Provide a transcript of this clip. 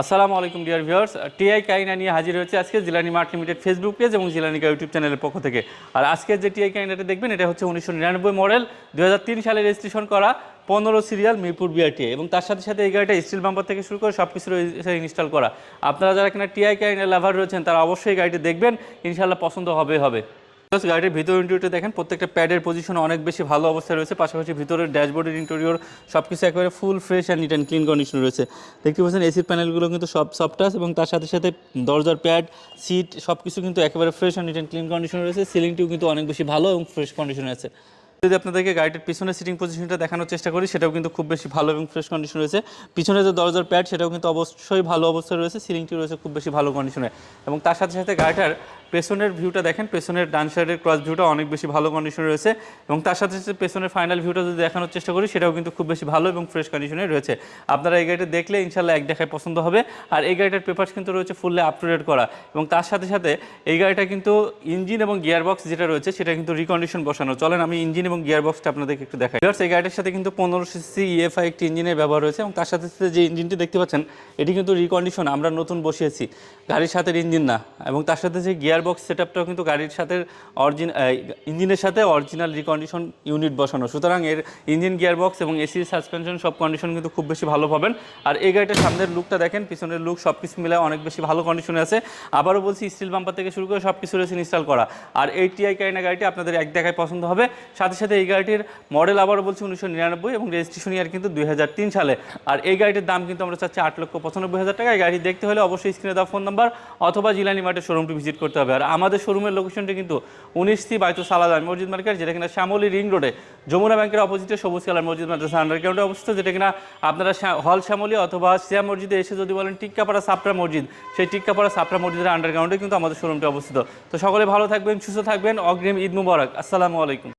আসসালামু আলাইকুম dear viewers TI কাইনা নিয়ে হাজির হয়েছে আজকে Jilani mart limited Facebook page এবং জিলানিকা ইউটিউব চ্যানেলের পক্ষ থেকে। আর আজকে যে টিআই কাইনাটা দেখবেন, এটা হচ্ছে উনিশশো নিরানব্বই মডেল দু হাজার তিন সালে রেজিস্ট্রেশন করা পনেরো সিরিয়াল মিরপুর বিআরটিএ এবং তার সাথে সাথে এই গাড়িটা স্টিল বাম্পার থেকে শুরু করে সব কিছু ইনস্টল করা। আপনারা যারা কিনা টিআই কাইনের লাভার রয়েছেন, তারা অবশ্যই গাড়িটি দেখবেন। ইনশাল্লাহ পছন্দ হবে হবে। গাড়ির ভিতর ইন্টেরিয়রটা দেখেন, প্রত্যেকটা প্যাডের পজিশন অনেক বেশি ভালো অবস্থায় রয়েছে। পাশাপাশি ভিতরের ড্যাশবোর্ডের ইন্টেরিয়র সব কিছু একেবারে full fresh and neat clean condition রয়েছে। দেখতে পাচ্ছেন এসির প্যানেলগুলো কিন্তু সব সফটাস এবং তার সাথে সাথে দরজার প্যাড সিট সব কিছু কিন্তু একেবারে fresh and neat clean condition রয়েছে। সিলিংটিও কিন্তু অনেক বেশি ভালো এবং ফ্রেশ কন্ডিশনে আছে। যদি আপনাদেরকে গাড়িটার পিছনে সিটিং পজিশনটা দেখানোর চেষ্টা করি, সেটাও কিন্তু খুব বেশি ভালো এবং ফ্রেশ কন্ডিশন রয়েছে। পিছনে যে দরজার প্যাড সেটাও কিন্তু অবশ্যই ভালো অবস্থায় রয়েছে। সিলিংটি রয়েছে খুব বেশি ভালো কন্ডিশনে এবং তার সাথে সাথে গাড়িটার পেছনের ভিউটা দেখেন, পেছনের ডান সাইডের ক্রস ভিউটা অনেক বেশি ভালো কন্ডিশনে রয়েছে এবং তার সাথে সাথে পেছনের ফাইনাল ভিউটা যদি দেখানোর চেষ্টা করি, সেটাও কিন্তু খুব বেশি ভালো এবং ফ্রেশ কন্ডিশনে রয়েছে। আপনারা এই গাড়িটা দেখলে ইনশাল্লাহ এক দেখায় পছন্দ হবে। আর এই গাড়িটার পেপার্স কিন্তু রয়েছে ফুললি আপ টু ডেট করা এবং তার সাথে সাথে এই গাড়িটা কিন্তু ইঞ্জিন এবং গিয়ার বক্স যেটা রয়েছে, সেটা কিন্তু রিকন্ডিশন বসানো। চলেন আমি ইঞ্জিন এবং গিয়ার বক্সটা আপনাদেরকে একটু দেখাই। এই গাড়িটার সাথে কিন্তু পনেরো সিসি ইএফআই একটি ইঞ্জিনের ব্যবহার রয়েছে এবং তার সাথে সাথে যে ইঞ্জিনটি দেখতে পাচ্ছেন, এটি কিন্তু রিকন্ডিশন আমরা নতুন বসিয়েছি। গাড়ির সাথে ইঞ্জিন না এবং তার সাথে যে গিয়ার বক্স সেট আপটাও কিন্তু গাড়ির সাথে অরিজিন ইঞ্জিনের সাথে অরিজিনাল রিকন্ডিশন ইউনিট বসানো। সুতরাং এর ইঞ্জিন গিয়ার বক্স এবং এসি সাসপেনশন সব কন্ডিশন কিন্তু খুব বেশি ভালো পাবেন। আর এই গাড়িটার সামনের লুকটা দেখেন, পিছনের লুক সব কিছু মিলে অনেক বেশি ভালো কন্ডিশনে আছে। আবারও বলছি স্টিল বাম্পার থেকে শুরু করে সব কিছু রয়েছে ইনস্টল করা। আর এই টিআই কাইনা গাড়িটি আপনাদের এক দেখায় পছন্দ হবে। সাথে সাথে এই গাড়িটির মডেল আবারও বলছি, উনিশশো নিরানব্বই এবং রেজিস্ট্রেশন ইয়ার কিন্তু দুই হাজার তিন সালে। আর এই গাড়িটির দাম কিন্তু আমরা চাচ্ছি আট লক্ষ পঁচানব্বই হাজার টাকা। এই গাড়ি দেখতে হলে অবশ্যই স্ক্রিনে দেওয়া ফোন নাম্বার অথবা জিলানি মার্টের শোরুমটি ভিজিট করতে হবে। আর আমাদের শোরুমের লোকেশনটি কিন্তু উনিশ সি বাইতু সালাদান মসজিদ মার্কেট, যেটা কিনা শ্যামলী রিং রোডে। যমুনা ব্যাংকের অপোজিটে সবুজ কালার মসজিদ মার্কেট মাদ্রাসা আন্ডারগ্রাউন্ডে অবস্থিত, যেটা কিনা আপনারা হল শ্যামলী অথবা শ্যাম মসজিদে এসে যদি বলেন টিক্কাপাড়া সাপড়া মসজিদ, সেই টিক্কাপাড়া সাপড়া মসজিদের আন্ডারগ্রাউন্ডে কিন্তু আমাদের শোরুমটি অবস্থিত। তো সকলে ভালো থাকবেন, সুস্থ থাকবেন, অগ্রিম ঈদ মুবারক। আসসালামু আলাইকুম।